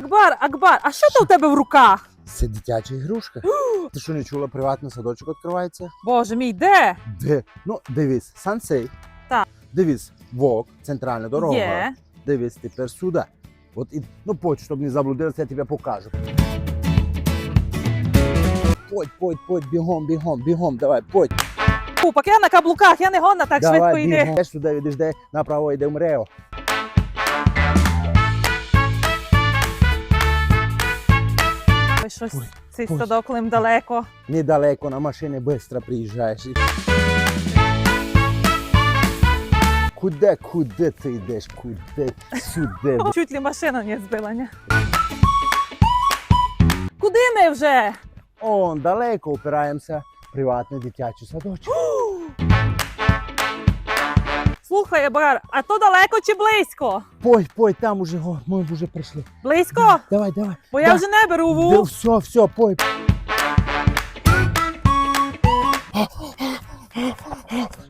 Акбар, Акбар, а що то у тебе в руках? Це дитяча ігрушка. Ти що не чула, приватний садочок відкривається? Боже мій, де? Де? Ну, дивись, сансей. Так. Дивись, вок, центральна дорога. Є. Дивись, тепер сюди. От і, ну, подь, щоб не заблудився, я тебе покажу. Подь, подь, подь, бігом, бігом, бігом, давай, подь. Купак, я на каблуках, я не гонна так швидко давай, йди. бігом. Йдеш сюди, направо йде мрео. Щось Ой, цей ой. садок лим далеко. Недалеко на машині швидко приїжджаєш. Куди, куди ти йдеш? Куди? Сюди. Чуть ли машина не збила, ні? Куди ми вже? Он далеко опираємося. Приватний дитячий садочок. Слухай, Акбар, а то далеко чи близько? Пой, пой, там уже, го, ми вже прийшли. Близько? Давай, давай. Бо я Да. вже не беру Да, все, все, пой.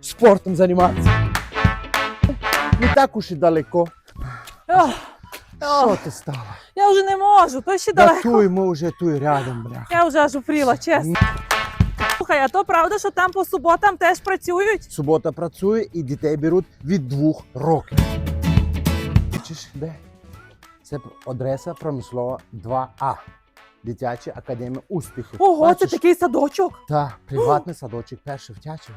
Спортом займатися. Не так уж і далеко. Ох, Що ти стала? я вже не можу, то ще Да далеко. туй, ми вже туй рядом, бля. Я вже аж упріла, чесно. Слухай, а то правда, що там по суботам теж працюють? Субота працює і дітей беруть від двох років. Бачиш, де? Це адреса промислова 2А. Дитяча академія успіху. Ого, це Бачиш? такий садочок. Та, приватний садочок перший в Тячеві.